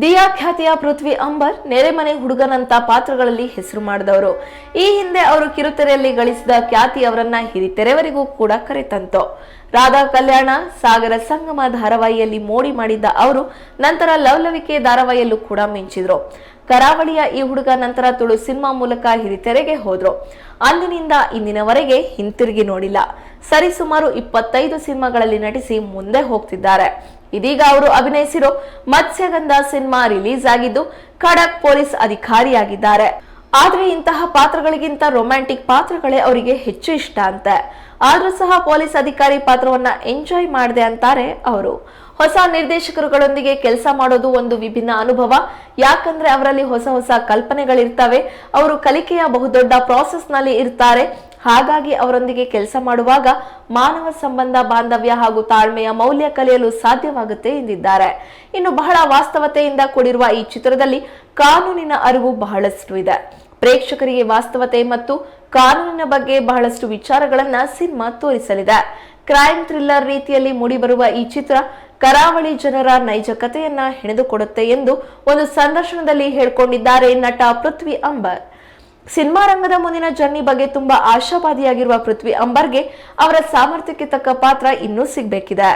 ದಿಯಾ ಖ್ಯಾತಿಯ ಪೃಥ್ವಿ ಅಂಬರ್ ನೆರೆಮನೆ ಹುಡುಗನಂತ ಪಾತ್ರಗಳಲ್ಲಿ ಹೆಸರು ಮಾಡಿದವರು. ಈ ಹಿಂದೆ ಅವರು ಕಿರುತೆರೆಯಲ್ಲಿ ಗಳಿಸಿದ ಖ್ಯಾತಿ ಅವರನ್ನ ಹಿರಿತೆರೆವರೆಗೂ ಕೂಡ ಕರೆತಂತು. ರಾಧಾ ಕಲ್ಯಾಣ, ಸಾಗರ ಸಂಗಮ ಧಾರಾವಾಹಿಯಲ್ಲಿ ಮೋಡಿ ಮಾಡಿದ್ದ ಅವರು ನಂತರ ಲವಲವಿಕೆ ಧಾರಾವಾಹಿಯಲ್ಲೂ ಕೂಡ ಮಿಂಚಿದ್ರು. ಕರಾವಳಿಯ ಈ ಹುಡುಗ ನಂತರ ತುಳು ಸಿನಿಮಾ ಮೂಲಕ ಹಿರಿತೆರೆಗೆ ಹೋದ್ರು. ಅಂದಿನಿಂದ ಇಂದಿನವರೆಗೆ ಹಿಂತಿರುಗಿ ನೋಡಿಲ್ಲ. ಸರಿಸುಮಾರು ಇಪ್ಪತ್ತೈದು ಸಿನಿಮಾಗಳಲ್ಲಿ ನಟಿಸಿ ಮುಂದೆ ಹೋಗ್ತಿದ್ದಾರೆ. ಇದೀಗ ಅವರು ಅಭಿನಯಿಸಿರೋ ಮತ್ಸ್ಯಗಂಧ ಸಿನಿಮಾ ರಿಲೀಸ್ ಆಗಿದ್ದು, ಖಡಕ್ ಪೊಲೀಸ್ ಅಧಿಕಾರಿಯಾಗಿದ್ದಾರೆ. ಆದ್ರೆ ಇಂತಹ ಪಾತ್ರಗಳಿಗಿಂತ ರೊಮ್ಯಾಂಟಿಕ್ ಪಾತ್ರಗಳೇ ಅವರಿಗೆ ಹೆಚ್ಚು ಇಷ್ಟ ಅಂತೆ. ಆದ್ರೂ ಸಹ ಪೊಲೀಸ್ ಅಧಿಕಾರಿ ಪಾತ್ರವನ್ನ ಎಂಜಾಯ್ ಮಾಡಿದೆ ಅಂತಾರೆ ಅವರು. ಹೊಸ ನಿರ್ದೇಶಕರುಗಳೊಂದಿಗೆ ಕೆಲಸ ಮಾಡೋದು ಒಂದು ವಿಭಿನ್ನ ಅನುಭವ. ಯಾಕಂದ್ರೆ ಅವರಲ್ಲಿ ಹೊಸ ಹೊಸ ಕಲ್ಪನೆಗಳಿರ್ತವೆ. ಅವರು ಕಲಿಕೆಯ ಬಹುದೊಡ್ಡ ಪ್ರಾಸೆಸ್ನಲ್ಲಿ ಇರ್ತಾರೆ. ಹಾಗಾಗಿ ಅವರೊಂದಿಗೆ ಕೆಲಸ ಮಾಡುವಾಗ ಮಾನವ ಸಂಬಂಧ, ಬಾಂಧವ್ಯ ಹಾಗೂ ತಾಳ್ಮೆಯ ಮೌಲ್ಯ ಕಲಿಯಲು ಸಾಧ್ಯವಾಗುತ್ತೆ ಎಂದಿದ್ದಾರೆ. ಇನ್ನು ಬಹಳ ವಾಸ್ತವತೆಯಿಂದ ಕೂಡಿರುವ ಈ ಚಿತ್ರದಲ್ಲಿ ಕಾನೂನಿನ ಅರಿವು ಬಹಳಷ್ಟು ಇದೆ. ಪ್ರೇಕ್ಷಕರಿಗೆ ವಾಸ್ತವತೆ ಮತ್ತು ಕಾನೂನಿನ ಬಗ್ಗೆ ಬಹಳಷ್ಟು ವಿಚಾರಗಳನ್ನ ಸಿನಿಮಾ ತೋರಿಸಲಿದೆ. ಕ್ರೈಮ್ ಥ್ರಿಲ್ಲರ್ ರೀತಿಯಲ್ಲಿ ಮೂಡಿಬರುವ ಈ ಚಿತ್ರ ಕರಾವಳಿ ಜನರ ನೈಜ ಕಥೆಯನ್ನ ಹೆಣೆದುಕೊಡುತ್ತೆ ಎಂದು ಒಂದು ಸಂದರ್ಶನದಲ್ಲಿ ಹೇಳಿಕೊಂಡಿದ್ದಾರೆ ನಟ ಪೃಥ್ವಿ ಅಂಬರ್. ಸಿನಿಮಾ ರಂಗದ ಮುಂದಿನ ಜರ್ನಿ ಬಗ್ಗೆ ತುಂಬಾ ಆಶಾವಾದಿಯಾಗಿರುವ ಪೃಥ್ವಿ ಅಂಬರ್ಗೆ ಅವರ ಸಾಮರ್ಥ್ಯಕ್ಕೆ ತಕ್ಕ ಪಾತ್ರ ಇನ್ನೂ ಸಿಗಬೇಕಿದೆ.